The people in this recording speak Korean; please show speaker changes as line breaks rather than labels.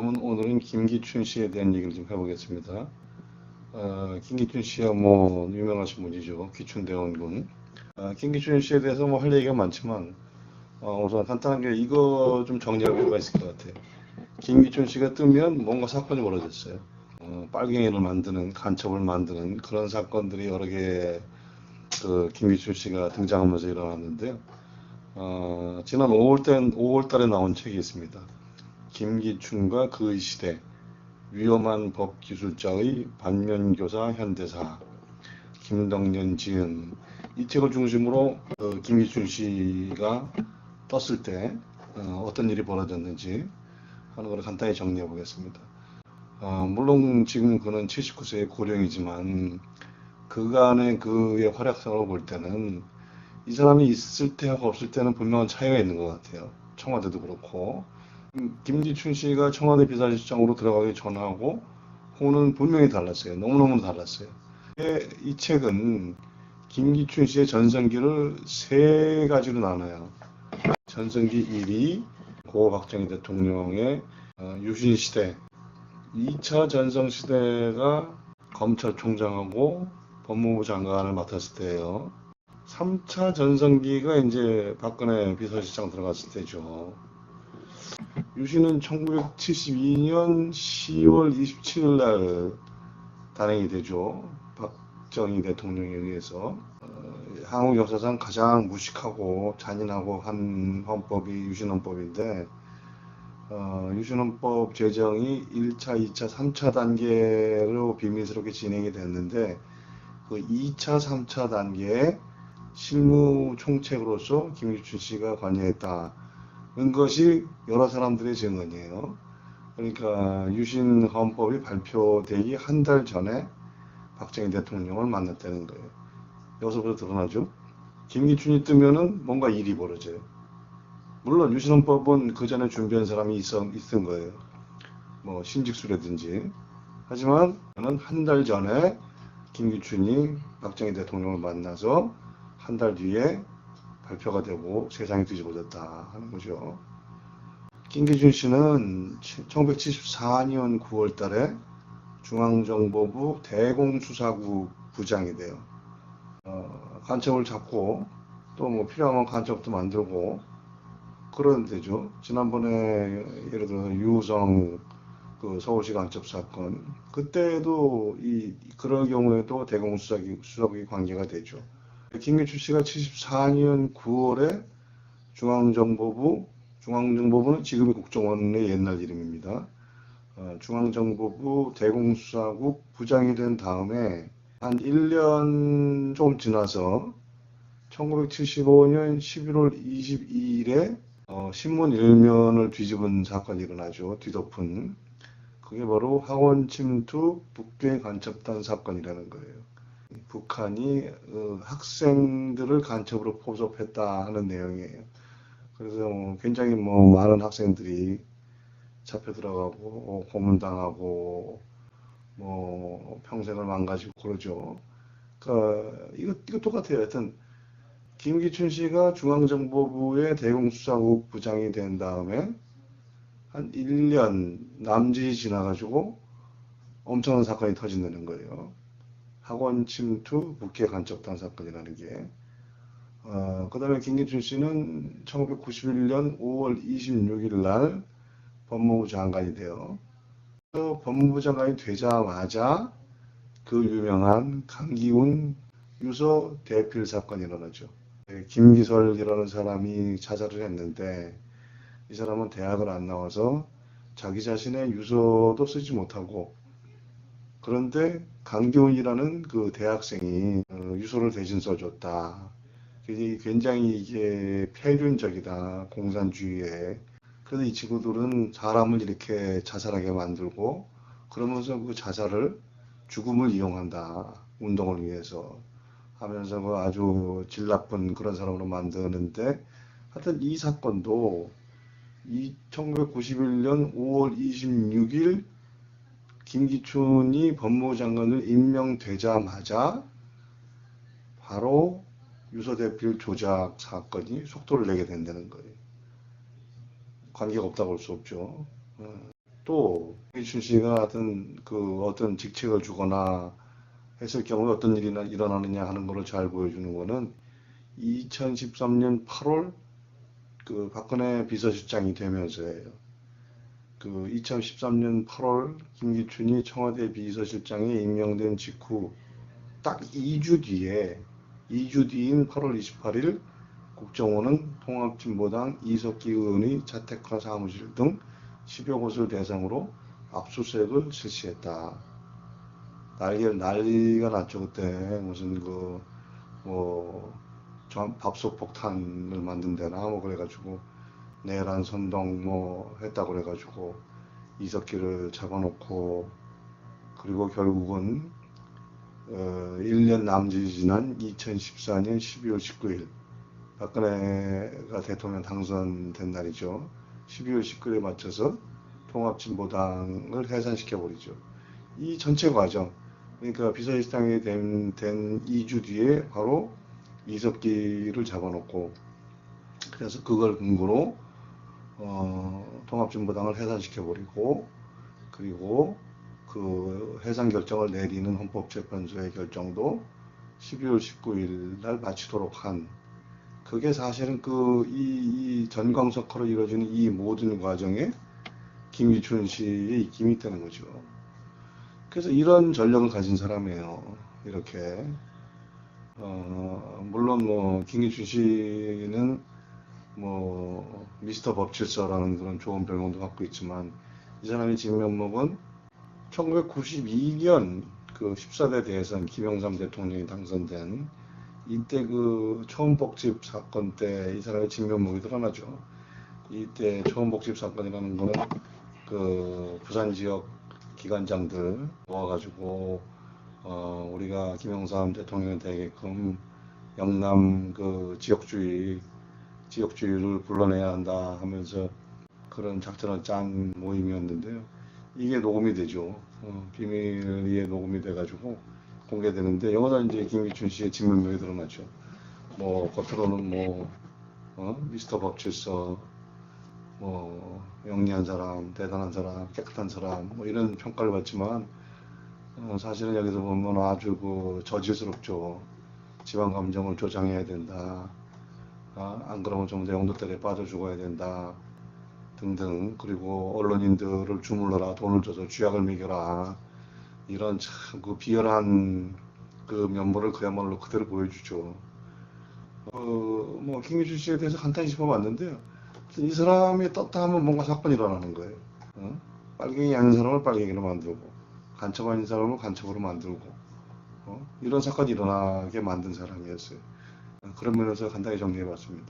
그러면 오늘은 김기춘 씨에 대한 얘기를 좀 해보겠습니다. 어, 김기춘 씨야 뭐 유명하신 분이죠. 기춘대원군. 어, 김기춘 씨에 대해서 뭐 할 얘기가 많지만 어, 우선 간단하게 이거 좀 정리할 필요가 있을 것 같아요. 김기춘 씨가 뜨면 뭔가 사건이 벌어졌어요. 어, 빨갱이를 만드는 간첩을 만드는 그런 사건들이 여러 개 그 김기춘 씨가 등장하면서 일어났는데요. 어, 지난 5월 때 5월 달에 나온 책이 있습니다. 김기춘과 그의 시대 위험한 법기술자의 반면교사 현대사 김덕년 지은 이 책을 중심으로 어, 김기춘 씨가 떴을 때 어, 떤 일이 벌어졌는지 하는 걸 간단히 정리해 보겠습니다. 어, 물론 지금 그는 79세의 고령이지만 그간의 그의 활약상을 볼 때는 이 사람이 있을 때하고 없을 때는 분명한 차이가 있는 것 같아요. 청와대도 그렇고 음, 김기춘 씨가 청와대 비서실장으로 들어가기 전하고 후는 분명히 달랐어요. 너무너무 달랐어요. 예, 이 책은 김기춘 씨의 전성기를 세 가지로 나눠요. 전성기 1위 고 박정희 대통령의 어, 유신 시대, 2차 전성 시대가 검찰총장하고 법무부 장관을 맡았을 때예요. 3차 전성기가 이제 박근혜 비서실장 들어갔을 때죠. 유신은 1972년 10월 27일 날 단행이 되죠. 박정희 대통령에 의해서. 어, 한국 역사상 가장 무식하고 잔인하고 한 헌법이 유신헌법인데, 어, 유신헌법 제정이 1차, 2차, 3차 단계로 비밀스럽게 진행이 됐는데, 그 2차, 3차 단계에 실무 총책으로서 김기춘 씨가 관여했다는 것이 여러 사람들의 증언이에요. 그러니까 유신 헌법이 발표되기 한 달 전에 박정희 대통령을 만났다는 거예요. 여기서부터 드러나죠. 김기춘이 뜨면은 뭔가 일이 벌어져요. 물론 유신 헌법은 그 전에 준비한 사람이 있어, 있은 거예요. 뭐 신직수라든지. 하지만 저는 한 달 전에 김기춘이 박정희 대통령을 만나서 한 달 뒤에 발표가 되고 세상이 뒤집어졌다 하는 거죠. 김기춘 씨는 1974년 9월 달에 중앙정보부 대공수사국 부장이 돼요. 어, 간첩을 잡고 또 뭐 필요하면 간첩도 만들고 그런 데죠. 지난번에 예를 들어 유성 그 서울시 간첩 사건 그때도 이 그럴 경우에도 대공수사기 수사국이 관계가 되죠. 김기춘 씨가 74년 9월에 중앙정보부 중앙정보부는 지금의 국정원의 옛날 이름입니다. 어, 중앙정보부 대공수사국 부장이 된 다음에 한 1년 좀 지나서 1975년 11월 22일에 어, 신문 일면을 뒤집은 사건이 일어나죠. 뒤덮은. 그게 바로 학원 침투 북괴 간첩단 사건이라는 거예요. 북한이 어, 학생들을 간첩으로 포섭했다 하는 내용이에요. 그래서 뭐 굉장히 뭐 많은 학생들이 잡혀 들어가고 어, 고문당하고 뭐 평생을 망가지고 그러죠. 그러니까 이거 이거 똑같아요. 하여튼 김기춘 씨가 중앙정보부의 대공수사국 부장이 된 다음에 한 1년 남짓이 지나가지고 엄청난 사건이 터진다는 거예요. 학원 침투 북해 간첩단 사건이라는 게. 어, 그 다음에 김기춘 씨는 1991년 5월 26일 날 법무부 장관이 돼요. 또 법무부 장관이 되자마자 그 유명한 강기훈 유서 대필 사건이 일어나죠. 네, 김기설이라는 사람이 자살을 했는데 이 사람은 대학을 안 나와서 자기 자신의 유서도 쓰지 못하고 그런데 강기훈이라는 그 대학생이 어, 유서를 대신 써줬다. 굉장히 이게 폐륜적이다. 공산주의에. 그래서 이 친구들은 사람을 이렇게 자살하게 만들고 그러면서 그 자살을 죽음을 이용한다. 운동을 위해서 하면서 그 아주 질 나쁜 그런 사람으로 만드는데 하여튼 이 사건도 1991년 5월 26일 김기춘이 법무부 장관을 임명되자마자 바로 유서대필 조작 사건이 속도를 내게 된다는 거예요. 관계가 없다고 볼수 없죠. 어. 또 이춘 씨가 어떤 그 어떤 직책을 주거나 했을 경우에 어떤 일이 나- 일어나느냐 하는 것을 잘 보여주는 거는 2013년 8월 그 박근혜 비서실장이 되면서예요. 그 2013년 8월 김기춘이 청와대 비서실장에 임명된 직후 딱 2주 뒤에 2주 뒤인 8월 28일 국정원은 통합진보당 이석기 의원의 자택과 사무실 등 10여 곳을 대상으로 압수수색을 실시했다. 난리, 난리가 났죠, 그때. 무슨 그, 뭐, 전- 밥솥 폭탄을 만든 데나 뭐 그래가지고 내란 선동 뭐 했다고 그래가지고 이석기를 잡아놓고 그리고 결국은 어, 1년 남짓이 지난 2014년 12월 19일 박근혜가 대통령 당선된 날이죠. 12월 19일에 맞춰서 통합진보당을 해산시켜버리죠. 이 전체 과정, 그러니까 비서실장이 된, 된 2주 뒤에 바로 이석기를 잡아놓고 그래서 그걸 근거로 어, 통합진보당을 해산시켜버리고 그리고 그 해산 결정을 내리는 헌법재판소의 결정도 12월 19일 날 마치도록 한 그게 사실은 그 이 전광석화로 이루어지는 이 모든 과정에 김기춘 씨의 입김이 있다는 거죠. 그래서 이런 전력을 가진 사람이에요. 이렇게 어, 물론 뭐 김기춘 씨는 뭐 미스터 법칠서라는 그런 좋은 별명도 갖고 있지만 이 사람의 진면목은 1992년 그 14대 대선 김영삼 대통령이 당선된 이때 그 초원복집 사건 때 이 사람의 진면목이 드러나죠. 이때 초원복집 사건이라는 거는 그 부산 지역 기관장들 모아가지고 어 우리가 김영삼 대통령이 되게끔 영남 그 지역주의 지역주의를 불러내야 한다 하면서 그런 작전을 짠 모임이었는데요. 이게 녹음이 되죠. 어, 비밀리에 녹음이 돼가지고 공개되는데 여기서 이제 김기춘 씨의 진면목이 드러나죠. 뭐 겉으로는 뭐 어? 미스터 법칠서 뭐 영리한 사람, 대단한 사람, 깨끗한 사람 뭐 이런 평가를 받지만 어, 사실은 여기서 보면 아주 그 저질스럽죠. 지방 감정을 조장해야 된다. 아, 안 그러면 좀 내용들에 빠져 죽어야 된다. 등등 그리고 언론인들을 주물러라 돈을 줘서 쥐약을 먹여라 이런 참 그 비열한 그 면모를 그야말로 그대로 보여주죠. 어 뭐 김기춘 씨에 대해서 간단히 짚어봤는데요. 이 사람이 떴다 하면 뭔가 사건이 일어나는 거예요. 어? 빨갱이 아닌 사람을 빨갱이로 만들고 간첩 아닌 사람을 간첩으로 만들고 어? 이런 사건이 일어나게 만든 사람이었어요. 어, 그런 면에서 간단히 정리해봤습니다.